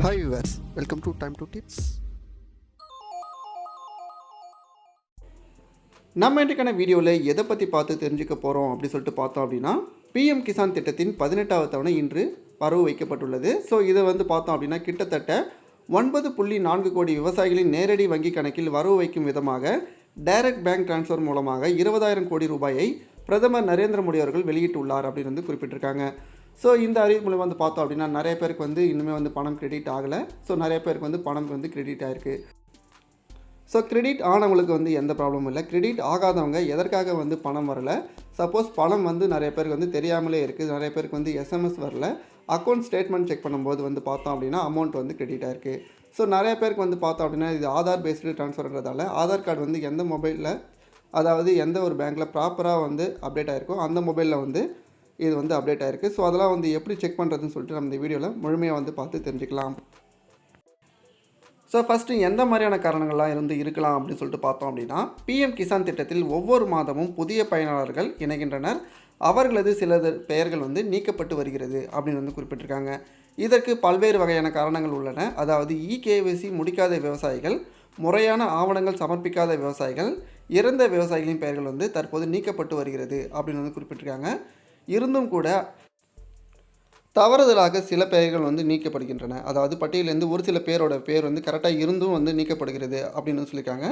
Hi viewers welcome to time to tips நம்ம இன்றைக்கான வீடியோவில் எதை பற்றி பார்த்து தெரிஞ்சுக்க போகிறோம் அப்படி சொல்லிட்டு பார்த்தோம் அப்படின்னா பிஎம் கிசான் திட்டத்தின் பதினெட்டாவது தவணை இன்று வரவு வைக்கப்பட்டுள்ளது. ஸோ இதை வந்து பார்த்தோம் அப்படின்னா கிட்டத்தட்ட ஒன்பது புள்ளி நான்கு கோடி விவசாயிகளின் நேரடி வங்கி கணக்கில் வரவு வைக்கும் விதமாக டைரக்ட் பேங்க் டிரான்ஸ்ஃபர் மூலமாக இருபதாயிரம் கோடி ரூபாயை பிரதமர் நரேந்திர மோடி அவர்கள் வெளியிட்டுள்ளார் அப்படின்னு வந்து குறிப்பிட்டிருக்காங்க. ஸோ இந்த அறிவு மூலம் வந்து பார்த்தோம் அப்படின்னா நிறைய பேருக்கு வந்து இன்னுமே வந்து பணம் கிரெடிட் ஆகலை. ஸோ நிறைய பேருக்கு வந்து பணம் வந்து கிரெடிட் ஆயிருக்கு. ஸோ கிரெடிட் ஆனவங்களுக்கு வந்து எந்த ப்ராப்ளமும் இல்லை. கிரெடிட் ஆகாதவங்க எதற்காக வந்து பணம் வரல? சப்போஸ் பணம் வந்து நிறைய பேருக்கு வந்து தெரியாமலே இருக்குது நிறைய பேருக்கு வந்து எஸ்எம்எஸ் வரல. அக்கௌண்ட் ஸ்டேட்மெண்ட் செக் பண்ணும்போது வந்து பார்த்தோம் அப்படின்னா அமௌண்ட் வந்து கிரெடிட் ஆயிருக்கு. ஸோ நிறைய பேருக்கு வந்து பார்த்தோம் அப்படின்னா இது ஆதார் பேஸ்டு ட்ரான்ஸ்ஃபர்ன்றதால ஆதார் கார்டு வந்து எந்த மொபைலில் அதாவது எந்த ஒரு பேங்க்கில் ப்ராப்பராக வந்து அப்டேட் ஆகிருக்கோ அந்த மொபைலில் வந்து இது வந்து அப்டேட் ஆகிருக்கு ஸோ அதெல்லாம் வந்து எப்படி செக் பண்ணுறதுன்னு சொல்லிட்டு நம்ம இந்த வீடியோவில் முழுமையாக வந்து பார்த்து தெரிஞ்சுக்கலாம். ஸோ ஃபஸ்ட்டு எந்த மாதிரியான காரணங்கள்லாம் இருந்து இருக்கலாம் அப்படின்னு சொல்லிட்டு பார்த்தோம் அப்படின்னா பிஎம் கிசான் திட்டத்தில் ஒவ்வொரு மாதமும் புதிய பயனாளர்கள் இணைகின்றனர். அவர்களது சிலது பெயர்கள் வந்து நீக்கப்பட்டு வருகிறது அப்படின்னு வந்து குறிப்பிட்டிருக்காங்க. இதற்கு பல்வேறு வகையான காரணங்கள் உள்ளன. அதாவது இகேவிசி முடிக்காத விவசாயிகள் முறையான ஆவணங்கள் சமர்ப்பிக்காத விவசாயிகள் இறந்த விவசாயிகளின் பெயர்கள் வந்து தற்போது நீக்கப்பட்டு வருகிறது அப்படின்னு வந்து குறிப்பிட்டிருக்காங்க. இருந்தும் கூட தவறுதலாக சில பெயர்கள் வந்து நீக்கப்படுகின்றன. அதாவது பட்டியலேருந்து ஒரு சில பேரோட பேர் வந்து கரெக்டாக இருந்தும் வந்து நீக்கப்படுகிறது அப்படின்னு சொல்லியிருக்காங்க.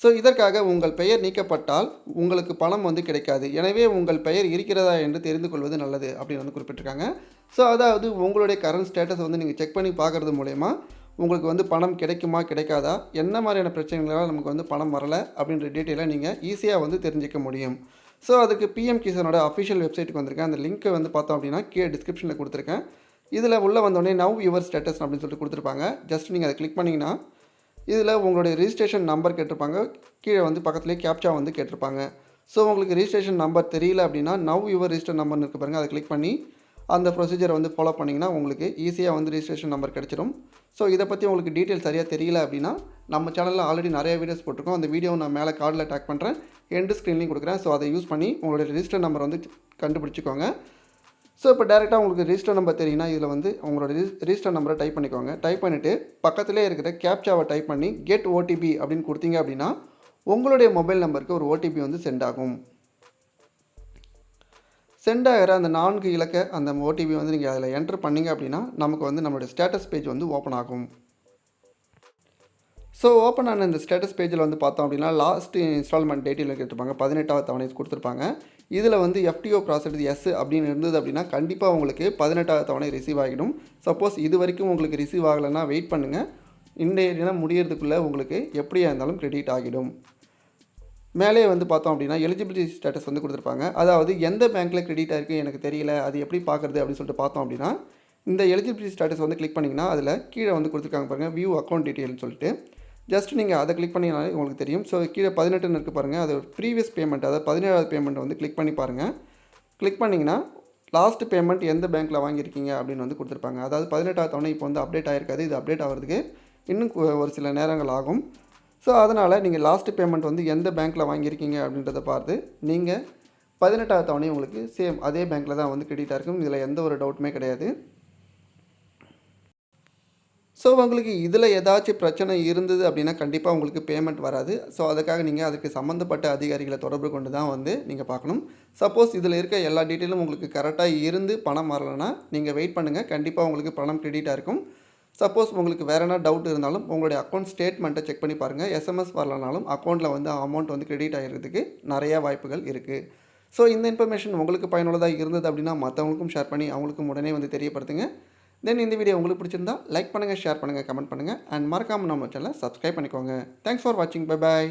ஸோ இதற்காக உங்கள் பெயர் நீக்கப்பட்டால் உங்களுக்கு பணம் வந்து கிடைக்காது. எனவே உங்கள் பெயர் இருக்கிறதா என்று தெரிந்து கொள்வது நல்லது அப்படின்னு வந்து குறிப்பிட்டிருக்காங்க. ஸோ அதாவது உங்களுடைய கரண்ட் ஸ்டேட்டஸ் வந்து நீங்கள் செக் பண்ணி பார்க்குறது மூலயமா உங்களுக்கு வந்து பணம் கிடைக்குமா கிடைக்காதா? என்ன மாதிரியான பிரச்சனைகளால் நமக்கு வந்து பணம் வரலை அப்படின்ற டீட்டெயிலாக நீங்கள் ஈஸியாக வந்து தெரிஞ்சிக்க முடியும். ஸோ அதுக்கு பிஎம் கிசானோட அஃபிஷியல் வெப்சைட்டுக்கு வந்திருக்கேன். அந்த லிங்க்கை வந்து பார்த்தோம் அப்படின்னா கீழே டிஸ்கிரிப்ஷனில் கொடுத்துருக்கேன். இதில் உள்ளே வந்தோடனே நவ் யுவர் ஸ்டேட்டஸ் அப்படின்னு சொல்லிட்டு கொடுத்துருப்பாங்க. ஜஸ்ட் நீங்கள் அதை கிளிக் பண்ணிங்கன்னா இதில் உங்களுடைய ரிஜிஸ்ட்ரேஷன் நம்பர் கேட்டிருப்பாங்க. கீழே வந்து பக்கத்துலேயே கேப்ச்சா வந்து கேட்டிருப்பாங்க. ஸோ உங்களுக்கு ரிஜிஸ்ட்ரேஷன் நம்பர் தெரியல அப்படின்னா நவ் யுவர் ரிஜிஸ்டர் நம்பர்னு இருக்கு பாருங்கள் அதை கிளிக் பண்ணி அந்த ப்ரொசீஜரை வந்து ஃபாலோ பண்ணிங்கன்னா உங்களுக்கு ஈஸியாக வந்து ரிஜிஸ்ட்ரேஷன் நம்பர் கிடச்சிடும் ஸோ இதை பற்றி உங்களுக்கு டீட்டெயில் சரியாக தெரியல அப்படின்னா நம்ம சேனலில் ஆல்ரெடி நிறைய வீடியோஸ் போட்டிருக்கோம். அந்த வீடியோ நான் மேலே கார்டில் டேக் பண்ணுறேன் எண்டு ஸ்க்ரீன்லையும் கொடுக்குறேன். ஸோ அதை யூஸ் பண்ணி உங்களுடைய ரிஜிஸ்டர் நம்பர் வந்து கண்டுபிடிச்சிக்கோங்க. ஸோ இப்போ டேரெக்டாக உங்களுக்கு ரிஜிஸ்டர் நம்பர் தெரியும்னா இதில் வந்து உங்களோட ரிஜிஸ்டர் நம்பரை டைப் பண்ணிக்கோங்க. டைப் பண்ணிவிட்டு பக்கத்திலே இருக்கிற கேப்சாவை டைப் பண்ணி கெட் ஓடிபி அப்படின்னு கொடுத்தீங்க அப்படின்னா உங்களுடைய மொபைல் நம்பருக்கு ஒரு ஓடிபி வந்து சென்ட் ஆகும். சென்ட் ஆகிற அந்த நான்கு இலக்க அந்த ஓடிபி வந்து நீங்கள் அதில் என்டர் பண்ணிங்க அப்படின்னா நமக்கு வந்து நம்மளுடைய ஸ்டேட்டஸ் பேஜ் வந்து ஓப்பன் ஆகும். ஸோ ஓப்பன் ஆன இந்த ஸ்டேட்டஸ் பேஜில் வந்து பார்த்தோம் அப்படின்னா லாஸ்ட் இன்ஸ்டால்மெண்ட் டேட்டில் கேட்டிருப்பாங்க. பதினெட்டாவது தவணை கொடுத்துருப்பாங்க. இதில் வந்து எஃப்டிஓ ப்ராசஸ் எஸ் அப்படின்னு இருந்தது அப்படின்னா கண்டிப்பாக உங்களுக்கு பதினெட்டாவது தவணை ரிசீவ் ஆகிடும். சப்போஸ் இது வரைக்கும் உங்களுக்கு ரிசீவ் ஆகலைன்னா வெயிட் பண்ணுங்கள் இன்றைய தினம் முடியறதுக்குள்ளே உங்களுக்கு எப்படியா இருந்தாலும் கிரெடிட் ஆகிடும். மேலே வந்து பார்த்தோம் அப்படின்னா எலிஜிபிலிட்டி ஸ்டேட்டஸ் வந்து கொடுத்துருப்பாங்க. அதாவது எந்த பேங்க்கில் கிரெடிட் ஆயிருக்கு எனக்கு தெரியல அது எப்படி பார்க்குறது அப்படின்னு சொல்லிட்டு பார்த்தோம் அப்படின்னா இந்த எலிஜிபிலிட்டி ஸ்டேட்டஸ் வந்து கிளிக் பண்ணிங்கன்னா அதில் கீழே வந்து கொடுத்துருக்காங்க பாருங்கள் வியூ அக்கௌண்ட் டீட்டெயில்னு சொல்லிட்டு. ஜஸ்ட் நீங்கள் அதை கிளிக் பண்ணிங்கனாலே உங்களுக்கு தெரியும். ஸோ கீழே பதினெட்டுன்னு இருக்குது பாருங்கள் அது ப்ரீவியஸ் பேமெண்ட் அதாவது பதினேழாவது பேமெண்ட் வந்து கிளிக் பண்ணி பாருங்கள் கிளிக் பண்ணிங்கன்னா லாஸ்ட் பேமெண்ட் எந்த பேங்க்கில் வாங்கியிருக்கீங்க அப்படின்னு வந்து கொடுத்துருப்பாங்க. அதாவது பதினெட்டாவது தவணை இப்போ வந்து அப்டேட் ஆகிருக்காது இது அப்டேட் ஆகிறதுக்கு இன்னும் ஒரு சில நேரங்கள் ஆகும். ஸோ அதனால் நீங்கள் லாஸ்ட் பேமெண்ட் வந்து எந்த பேங்க்கில் வாங்கியிருக்கீங்க அப்படின்றத பார்த்து நீங்கள் பதினெட்டாவது தவணை உங்களுக்கு சேம் அதே பேங்க்கில் தான் வந்து கிரெடிட்டாக இருக்கும். இதில் எந்த ஒரு டவுட்டுமே கிடையாது. ஸோ உங்களுக்கு இதில் ஏதாச்சும் பிரச்சனை இருந்தது அப்படின்னா கண்டிப்பாக உங்களுக்கு பேமெண்ட் வராது. ஸோ அதுக்காக நீங்கள் அதுக்கு சம்மந்தப்பட்ட அதிகாரிகளை தொடர்பு கொண்டு தான் வந்து நீங்கள் பார்க்கணும். சப்போஸ் இதில் இருக்க எல்லா டீட்டெயிலும் உங்களுக்கு கரெக்டாக இருந்து பணம் வரலைன்னா நீங்கள் வெயிட் பண்ணுங்கள் கண்டிப்பாக உங்களுக்கு பணம் கிரெடிட்டாக இருக்கும். சப்போஸ் உங்களுக்கு வேறு என்ன டவுட் இருந்தாலும் உங்களுடைய அக்கௌண்ட் ஸ்டேட்மெண்ட்டை செக் பண்ணி பாருங்கள் எஸ்எம்எஸ் வரலனாலும் அக்கௌண்ட்டில் வந்து அமௌண்ட் வந்து கிரெடிட் ஆகிறதுக்கு நிறையா வாய்ப்புகள் இருக்குது ஸோ இந்த இன்ஃபர்மேஷன் உங்களுக்கு பயனுள்ளதாக இருந்தது அப்படின்னா மற்றவங்களுக்கும் ஷேர் பண்ணி அவங்களுக்கும் உடனே வந்து தெரியப்படுத்துங்க. தென் இந்த வீடியோ உங்களுக்கு பிடிச்சிருந்தா லைக் பண்ணுங்கள் ஷேர் பண்ணுங்கள் கமெண்ட் பண்ணுங்கள் அண்ட் மறக்காமல் நம்ம சேனலை சப்ஸ்கிரைப் பண்ணிக்கோங்க. தேங்க்ஸ் ஃபார் வாட்சிங் பை பாய்